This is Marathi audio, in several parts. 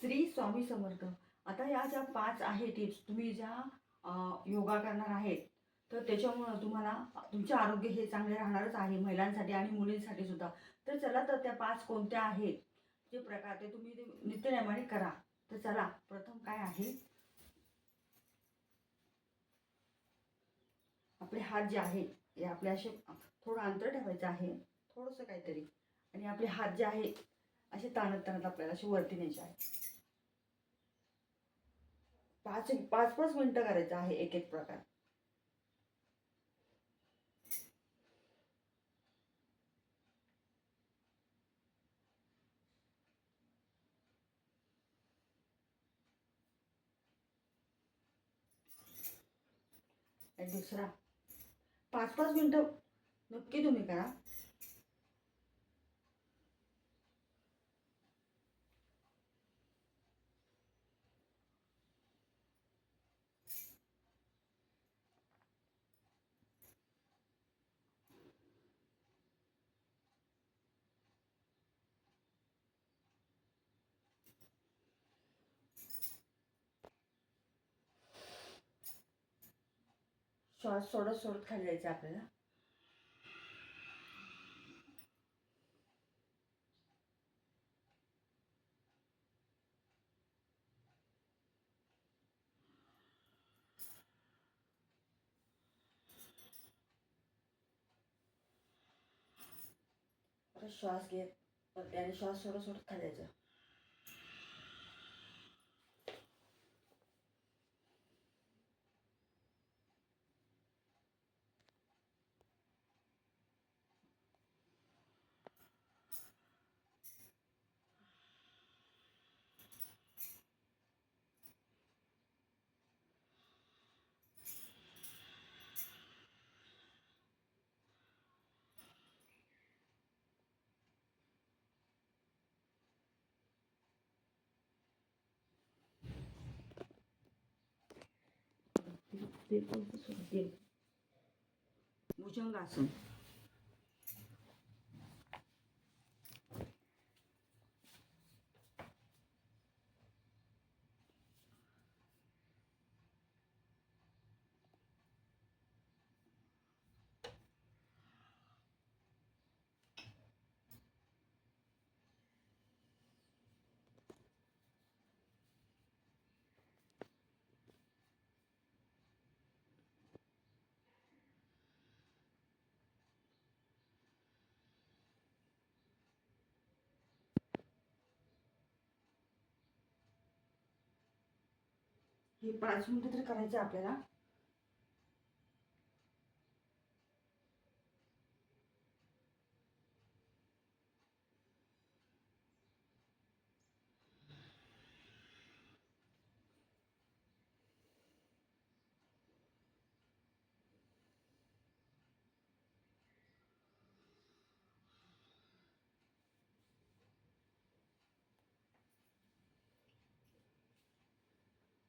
श्री स्वामी समर्थ. आता या ज्या पाच आहे टिप्स तुम्ही ज्या योगा करणार आहेत तर त्याच्यामुळं तुम्हाला तुमचे आरोग्य हे चांगले राहणारच आहे महिलांसाठी आणि मुलींसाठी सुद्धा. तर चला तर त्या पाच कोणत्या आहेत जे प्रकार ते तुम्ही ते नित्यनेमाने करा. तर चला प्रथम काय आहे? आपले हात जे आहेत हे आपले असे थोडं अंतर ठेवायचं आहे थोडंसं काहीतरी. आणि आपले हात जे आहेत असे ताणत ताणत आपल्याला असे वरती न्यायचे आहे. पाच पाच पाच मिनटं करायचं आहे एक एक प्रकार. दुसरा. पाच पाच मिनिटं नक्की तुम्ही करा. श्वास सोडत सोडत खाली जायचं आपल्याला. श्वास घेत त्याने श्वास सोडत सोडत खाली जायचं. ते कोणतं सोडत ते भुजंगासन हे पाच मिनटं तर करायचं आहे आपल्याला.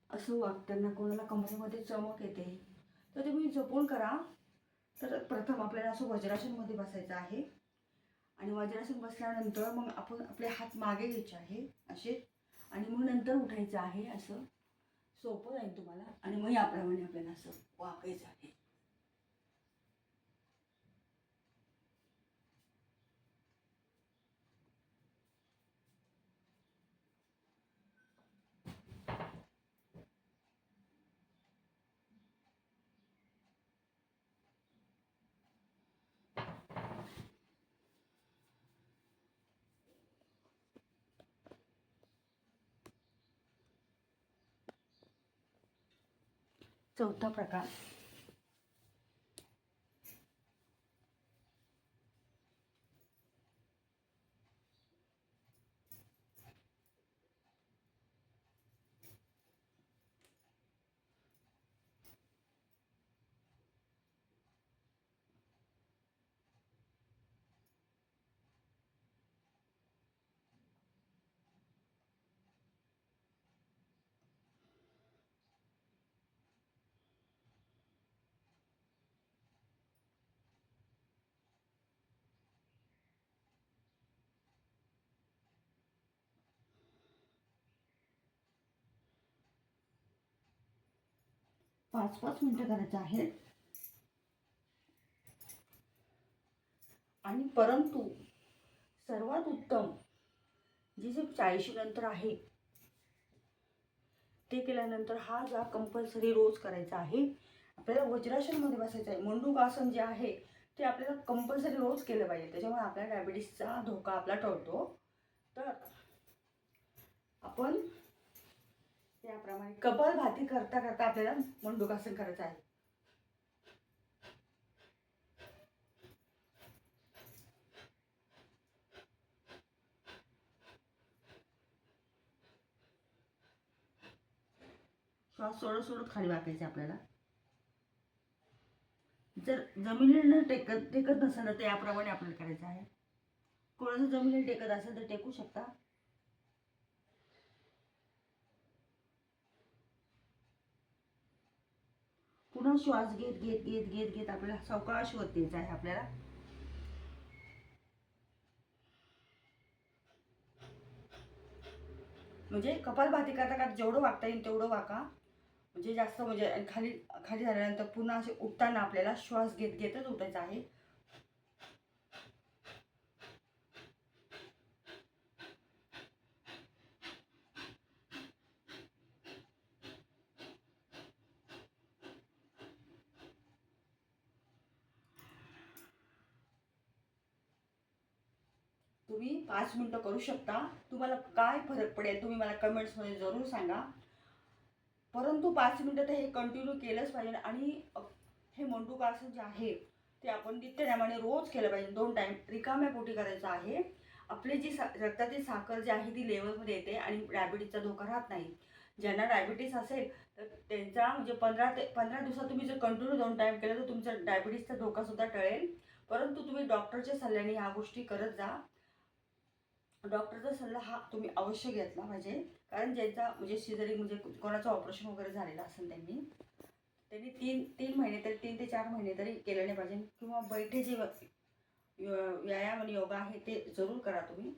असं वागताना कोणाला कमरेमध्ये चमक येते तर तुम्ही जपून करा. तर प्रथम आपल्याला असं वज्रासनमध्ये बसायचं आहे. आणि वज्रासन बसल्यानंतर मग आपण आपले हात मागे घ्यायचे आहे असे. आणि मग नंतर उठायचं आहे असं. सोपं जाईल तुम्हाला. आणि मग याप्रमाणे आपल्याला असं वाकायचं आहे. चौथा प्रकार पाच पाच मिनटं करायचं आहे आणि परंतु सर्वात उत्तम जे जे चाळीशी नंतर आहे ते केल्यानंतर हा जा कंपल्सरी रोज करायचा आहे. आपल्याला वज्रासनमध्ये बसायचं आहे. मंडूक आसन जे आहे ते आपल्याला कंपल्सरी रोज केलं पाहिजे. त्याच्यामुळे आपल्या डायबिटीसचा धोका आपला टळतो. तर आपण त्याप्रमाणे कपालभाती करता करता आपल्याला मंडूकासन करायचं आहे. श्वास सोडत सोडत खाली वाकायचे आपल्याला. जर जमिनीनं टेकत टेकत नसेल तर याप्रमाणे आपल्याला करायचं आहे. कोणाचं जमिनीला टेकत असेल तर टेकू शकता. पूर्ण श्वास घेत घेत घेत घेत घेत आपल्याला सावकाश वरती द्यायचा आहे आपल्याला. म्हणजे कपालभाती करता का जेवढं वागता येईल तेवढं वाका म्हणजे जास्त म्हणजे खाली खाली झाल्यानंतर पुन्हा असे उठताना आपल्याला श्वास घेत घेतच उठायचा आहे तुम्ही पाच मिनटं करू शकता. तुम्हाला काय फरक पडेल तुम्ही मला कमेंट्समध्ये जरूर सांगा. परंतु पाच मिनटं तर हे कंटिन्यू केलंच पाहिजे आणि हे हे मंडूकासन जे आहे ते आपण नित्यनामाने रोज केलं पाहिजे. दोन टाईम रिकाम्या पोटी करायचं आहे. आपली जी सा रक्तातील साखर जी आहे ती लेवलमध्ये येते आणि डायबिटीसचा धोका राहत नाही. ज्यांना डायबिटीस असेल तर त्यांचा म्हणजे पंधरा ते पंधरा दिवसात तुम्ही जर कंटिन्यू दोन टाईम केलं तर तुमचा डायबिटीसचा धोकासुद्धा टळेल. परंतु तुम्ही डॉक्टरच्या सल्ल्याने ह्या गोष्टी करत जा. डॉक्टरचा सल्ला हा तुम्ही अवश्य घेतला पाहिजे. कारण ज्यांचा म्हणजे शेजारी म्हणजे कोणाचं ऑपरेशन वगैरे झालेलं असेल त्यांनी त्यांनी तीन तीन महिने तरी तीन ते चार महिने तरी केले नाही पाहिजे. किंवा बैठे जे व्यायाम आणि योगा आहे ते जरूर करा तुम्ही.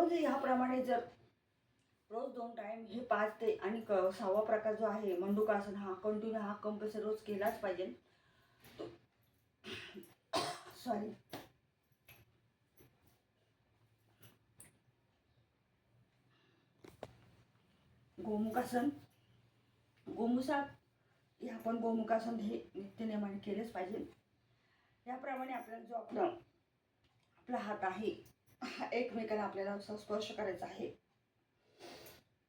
रोज ह्याप्रमाणे जर रोज दोन टाईम हे पाच ते आणि क सहावा प्रकार जो आहे मंडुकासन हा कंटिन्यू हा कंपल्सरी रोज केलाच पाहिजे. सॉरी गोमुखासन. गोमुसा हे आपण गोमुखासन हे नित्यनियमाने केलेच पाहिजे. याप्रमाणे आपल्याला जो आपला आपला हात आहे एकमेकाला आपल्याला स्पर्श करायचा आहे.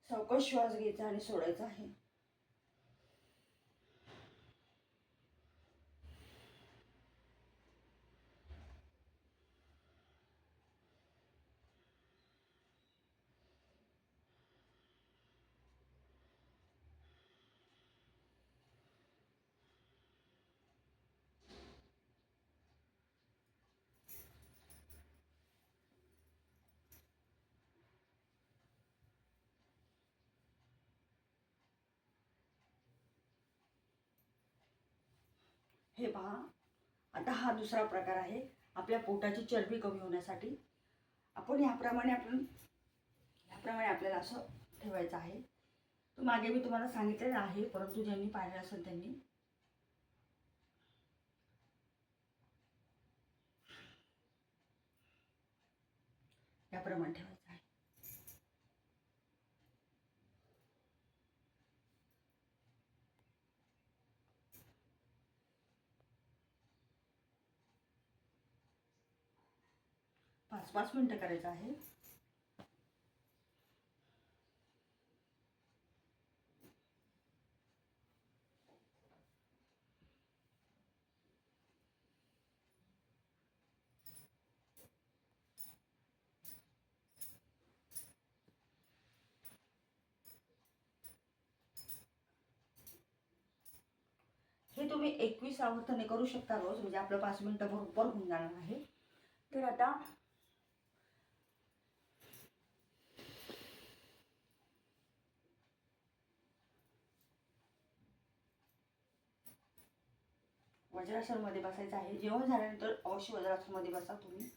सावकाश श्वास घ्यायचा आणि सोडायचा आहे. हे पहा. आता हा दुसरा प्रकार आहे आपल्या पोटाची चरबी कमी होण्यासाठी. आपण याप्रमाणे आपण याप्रमाणे आपल्याला असं ठेवायचं आहे. तो मागे मी तुम्हाला सांगितलेलं आहे परंतु ज्यांनी पाहिलं असेल त्यांनी. याप्रमाणे ठेवायचं पाच पाच मिनटं करायचं आहे. हे तुम्ही एकवीस आवर्तने करू शकता रोज म्हणजे आपलं पाच मिनटं बरोबर होऊन जाणार आहे. तर आता वज्रासनमध्ये बसायचं आहे. जेवण झाल्यानंतर अवश्य वज्रासनमध्ये बसा तुम्ही.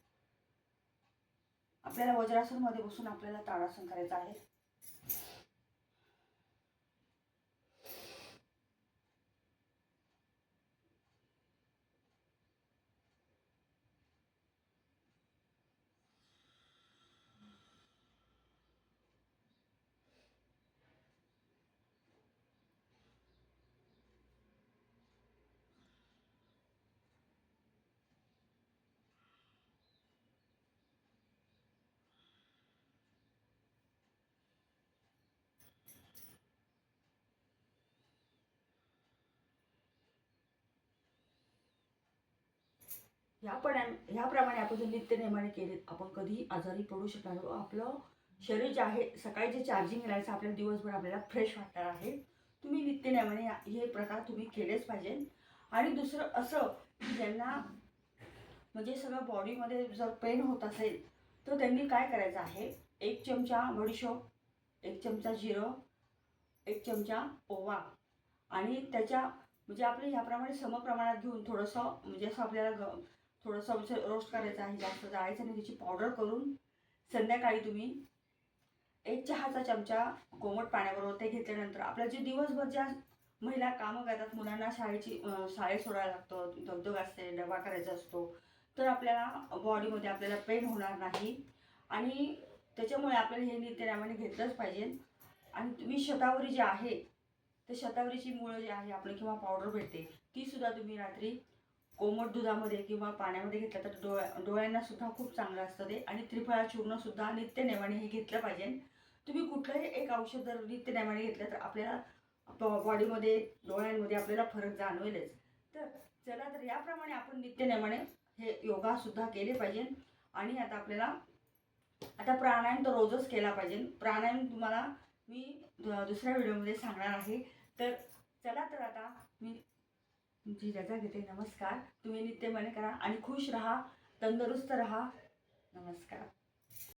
आपल्याला वज्रासनमध्ये बसून आपल्याला ताडासन करायचं आहे. ह्यापणे ह्याप्रमाणे आपण जर नित्यनेमाने केले आपण कधीही आजारी पडू शकणार आपलं शरीर जे आहे सकाळी जे चार्जिंग करायचं आपल्याला दिवसभर आपल्याला फ्रेश वाटणार आहे. तुम्ही नित्यनेमाने हे प्रकार तुम्ही केलेच पाहिजे. आणि दुसरं असं की ज्यांना म्हणजे सगळं बॉडीमध्ये जर पेन होत असेल तर त्यांनी काय करायचं आहे? एक चमचा बडीशोप एक चमचा जिरं एक चमचा ओवा आणि त्याच्या म्हणजे आपले ह्याप्रमाणे समप्रमाणात घेऊन थोडंसं म्हणजे असं आपल्याला ग थोडंसं असं रोस्ट करायचं आहे जास्त जाळायचं आणि त्याची पावडर करून संध्याकाळी तुम्ही एक चहाचा चमचा कोमट पाण्याबरोबर ते घेतल्यानंतर आपल्या जे दिवसभर ज्या महिला कामं करतात मुलांना शाळेची शाळेत सोडायला लागतं धबधब असते डबा करायचा असतो तर आपल्याला बॉडीमध्ये आपल्याला पेन होणार नाही. आणि त्याच्यामुळे आपल्याला हे नित्यनामाने घेतलंच पाहिजे. आणि तुम्ही शतावरी जी आहे तर शतावरीची मुळं जी आहे आपलं किंवा पावडर भेटते ती सुद्धा तुम्ही रात्री कोमट दुधामध्ये किंवा पाण्यामध्ये घेतलं तर डोळ्या डोळ्यांना सुद्धा खूप चांगलं असतं ते. आणि त्रिफळा चूर्ण सुद्धा नित्यनेमाने हे घेतलं पाहिजे. तुम्ही कुठलंही एक औषध जर नित्यनेमाने घेतलं तर आपल्याला बॉडीमध्ये डोळ्यांमध्ये आपल्याला फरक जाणवेलच. तर चला तर याप्रमाणे आपण नित्यनेमाने हे योगा सुद्धा केले पाहिजे. आणि आता आपल्याला आता प्राणायाम तर रोजच केला पाहिजे. प्राणायाम तुम्हाला मी दुसऱ्या व्हिडिओमध्ये सांगणार आहे. तर चला तर आता मी तुमची रजा घेते नमस्कार. तुम्ही नित्यमाने करा आणि खुश राहा तंदुरुस्त राहा. नमस्कार.